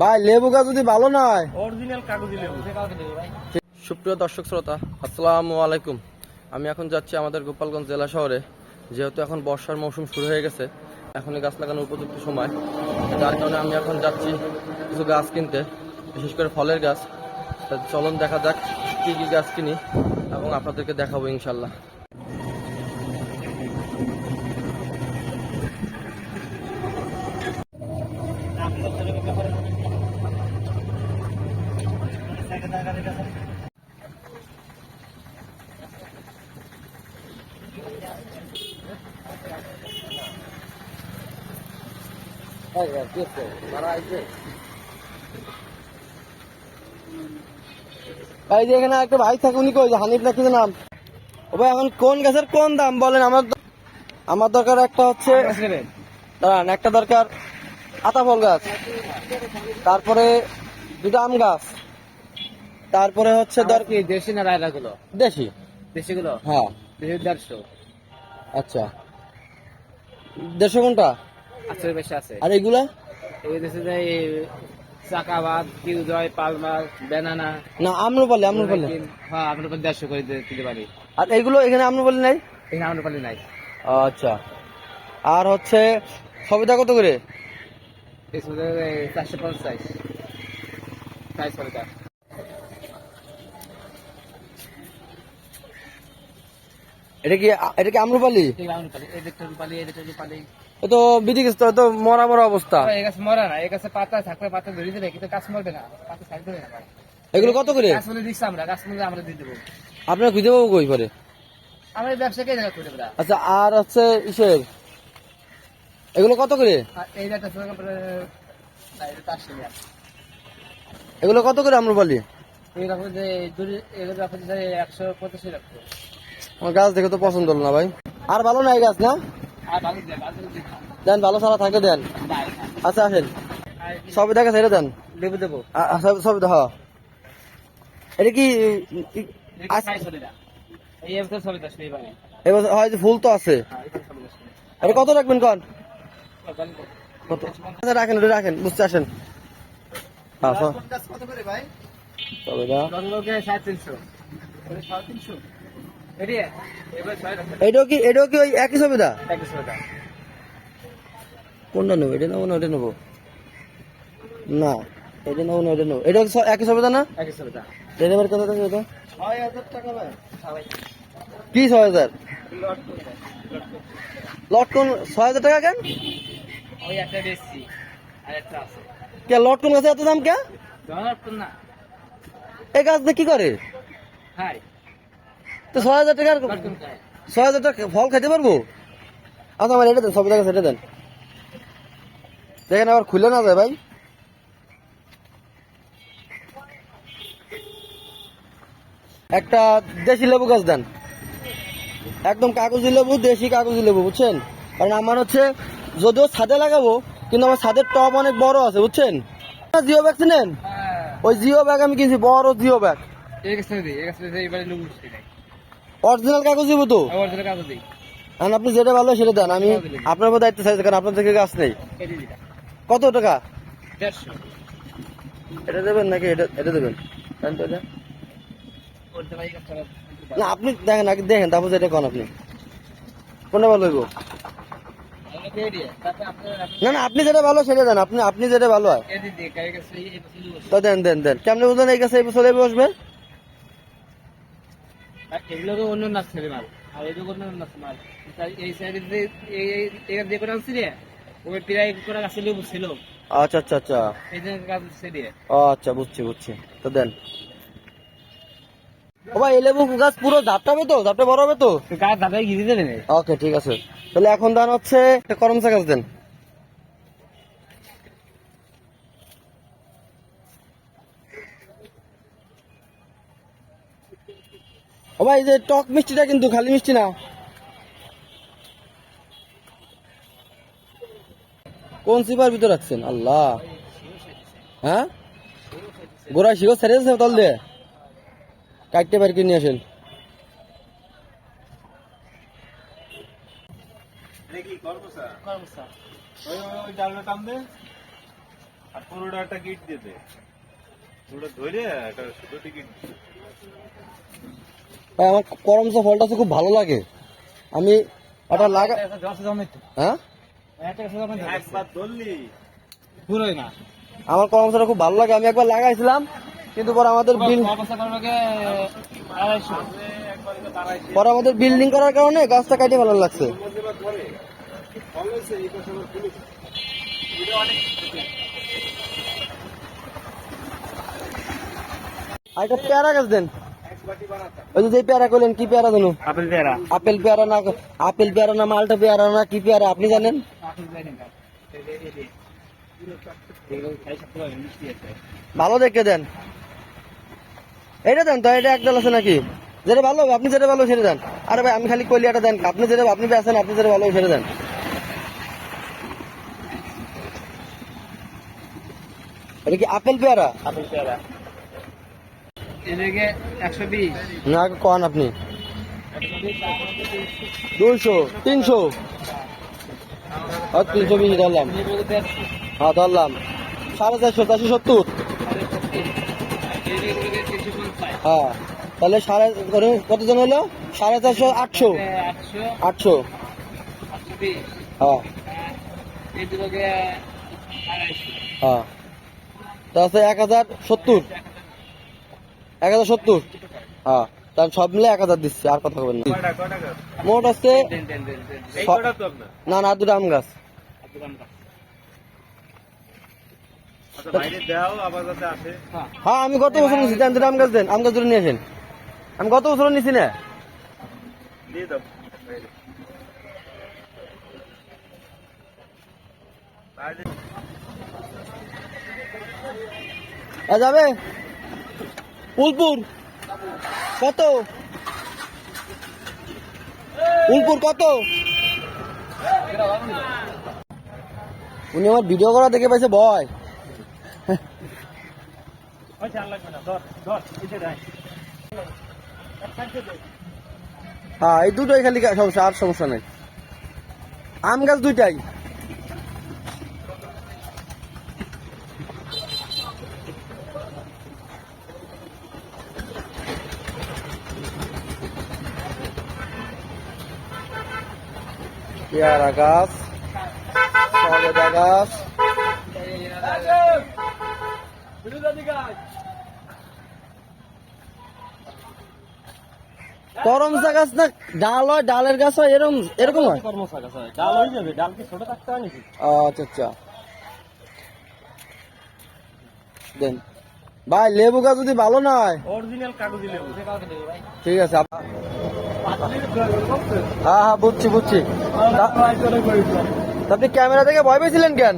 ভাই লেবু গাছ যদি ভালো নয় অরিজিনাল কাগজি লেবু। সুপ্রিয় দর্শক শ্রোতা আসসালামু আলাইকুম। আমি এখন যাচ্ছি আমাদের গোপালগঞ্জ জেলা শহরে। যেহেতু এখন বর্ষার মৌসুম শুরু হয়ে গেছে এখনই গাছ লাগানোর উপযুক্ত সময়। যার কারণে আমি এখন যাচ্ছি কিছু গাছ কিনতে বিশেষ করে ফলের গাছ। চলুন দেখা যাক কি কি গাছ কিনি এবং আপনাদেরকে দেখাবো ইনশাল্লাহ। ভাই যে এখানে একটা ভাই থাকে উনি কই? যে হানিফ না কিছু নাম? ও ভাই এখন কোন গাছের কোন দাম বলেন? আমার আমার দরকার একটা হচ্ছে দাঁড়ান একটা দরকার আতা ফল গাছ। তারপরে দুটো আম গাছ। তারপরে হচ্ছে ধর কি দেশি না রায়রা গুলো দেশি। দেশি গুলো হ্যাঁ। দেশি দেড়শো। আচ্ছা। দেড়শো কোনটা? আছে বেশি আছে। আর এগুলা? এই দেশে যে চাকাবাদ কিউজয় পালমার ব্যানানা না আম্রপালি আম্রপালি। হ্যাঁ উপর দেড়শো করে দিতে পারি। আর এগুলো এখানে আম্রপালি নাই? এখানে আপনার পালি নাই আচ্ছা। আর হচ্ছে সবিতা কত করে? চারশো পঞ্চাশ। সাইজ এটা কি এটা কি আম্রপালি? তো বিধি গেছে তো মরা মরা অবস্থা। মরা না এই গাছে পাতা থাকলে পাতা ধরে কিন্তু গাছ মরবে না পাতা দেবে না এগুলো কত করে? আমরা গাছ আমরা দিয়ে দেবো। আপনার খুঁজে পাবো কই করে আমরা ব্যবসা কে জায়গা করে আচ্ছা আর হচ্ছে ইসের এগুলো কত করে? পরে এগুলো কত করে আম্রপালি? এগুলো একশো পঁচাশি রাখতো আমার গাছ দেখে তো পছন্দ হলো না ভাই। আর ভালো না এই গাছ না? দেন ভালো সারা থাকে দেন। আচ্ছা আসেন। সবিতাকে ছেড়ে দেন। লেবু দেবো আ- আ- সব- সবিতা হ্যাঁ এটা কি সবই নেই মানে ফুল তো আছে। হ্যাঁ এটা সবই নেই কত রাখবেন কন? কত? আচ্ছা রাখেন ওটা রাখেন বুঝতে আসেন। হ্যাঁ এটাও কি এটাও কি ওই একই কোনটা নেব? এটা নেব না ওটা নেব? না এটা নেব না ওটা নেব। এটা একই না? ডেলিভারি কত ছয় হাজার টাকা কি ছয় হাজার? ছয় টাকা কেন? ওই একটা বেশি কে লট কোন গাছে এত দাম কে? না। এই গাছ কি করে? হাই তো ছয় হাজার খায়। ছয় হাজার টাকা ফল খেতে পারব? আচ্ছা আমার এটা দেন সব টাকা সেটা দেন। দেখেন আবার খুলে না যায় ভাই। একটা দেশি লেবু গাছ দেন। একদম কাগজি লেবু দেশি কাগজি লেবু বুঝছেন? কারণ আমার হচ্ছে যদিও ছাদে লাগাবো কিন্তু আমার ছাদের টপ অনেক বড় আছে বুঝছেন? জিও ব্যাগ চিনেন হ্যাঁ। ওই জিও ব্যাগ আমি কিনছি বড় জিও ব্যাগ। অরিজিনাল কাগজ দিব তো দিই আর আপনি যেটা ভালো সেটা দেন আমি আপনার উপর দায়িত্ব চাইছি কারণ আপনার থেকে গাছ নেই। কত টাকা? এটা দেবেন নাকি এটা এটা দেবেন? তো এটা। না আপনি দেখেন আগে দেখেন তারপর যেটা কোন আপনি। কোনটা ভালো হইব? না না আপনি যেটা ভালো সেটা দেন আপনি আপনি যেটা ভালো হয়। তো দেন দেন দেন। কেমনে বুঝলেন এই কাছে এই বছর বসবে? অন্য নাচ ছেলে মাল। আর এগুলো অন্য নাচ মাল। এই সাইডে যে এই করে আনছি রে ওই প্রায় করে গাছে লুবু ছিল। আচ্ছা আচ্ছা আচ্ছা। এই যে গাছ ছেড়ে আচ্ছা বুঝছি বুঝছি। তো দেন। ও ভাই এই লেবু গাছ পুরো হবে তো? বড় হবে তো? গাছ দেবে ওকে ঠিক আছে। তাহলে এখন দান হচ্ছে করমচা গাছ দেন। ও ভাই, যে টক মিষ্টিটা কিন্তু, খালি মিষ্টি না। কোন সিপার ভিতর রাখছেন আল্লাহ। হ্যাঁ? গোড়া শিখো ছেড়ে তল দিয়ে। কাটতে পারি নিয়ে আসেন। পুরোটা একটা কিট দিয়ে দে। পুরোটা ধরে একটা ছোট টিকিট ভাই আমার করমচা ফলটা তো খুব ভালো লাগে। আমি এটা লাগা হ্যাঁ? না। আমার করমচাটা খুব ভালো লাগে আমি একবার লাগাইছিলাম কিন্তু পরে আমাদের বিল পরে আমাদের বিল্ডিং করার কারণে গাছটা কাটে ভালো লাগছে। ধরে ফল হয়েছে এই পাশে আবার ফুল আর একটা পেয়ারা গাছ দেন। ওই যে যে পেয়ারা করলেন কি পেয়ারা দেন আপেল পেয়ারা। আপেল পেয়ারা না আপেল পেয়ারা না মালটা পেয়ারা না কি পেয়ারা আপনি জানেন? ভালো দেখে দেন। এটা দেন তো এটা একদল আছে নাকি? যেটা ভালো হবে আপনি যেটা ভালো সেটা দেন। আরে ভাই আমি খালি কলিয়াটা দেন আপনি যেটা আপনি বেছেন আপনি যেটা ভালো সেটা দেন। এটা কি আপেল পেয়ারা? আপেল পেয়ারা। না কন আপনি? দুইশো, তিনশো। তিনশো বিশ ধরলাম। হ্যাঁ ধরলাম। সাড়ে চারশো চারশো সত্তর। হ্যাঁ তাহলে সাড়ে কতজন হলো? সাড়ে চারশো, আটশো। আটশো। হ্যাঁ। হ্যাঁ। তা আছে এক হাজার সত্তর। এক হাজার সত্তর। হ্যাঁ তাহলে সব মিলে এক হাজার দিচ্ছি আর কথা বলবেন না। মোট না না দুটো আম গাছ। আচ্ছা হ্যাঁ আমি গত বছর নিয়েছি দেন দুটো আম গাছ দেন আম গাছ দুটো নিয়ে আসেন। আমি গত বছর নিয়েছি না। যাবে? উলপুর। কত? উলপুর কত? উনি আমার ভিডিও করা দেখে পাইছে ভয়। হ্যাঁ এই দুটোই খালি সমস্যা, আর সমস্যা নেই। আম গাছ দুইটাই। পেয়ারা গাছ সবেদা গাছ। না? ডাল হয় ডালের গাছ হয় এরকম এরকম হয়? ডাল হয়ে যাবে ডাল কি ছোট থাকতে হয় নাকি? আচ্ছা আচ্ছা। দেন। ভাই লেবু গাছ যদি ভালো না হয় অরিজিনাল কাগজি লেবু ঠিক আছে হ্যাঁ হ্যাঁ বুঝছি বুঝছি। আপনি ক্যামেরা থেকে ভয় পেয়েছিলেন কেন?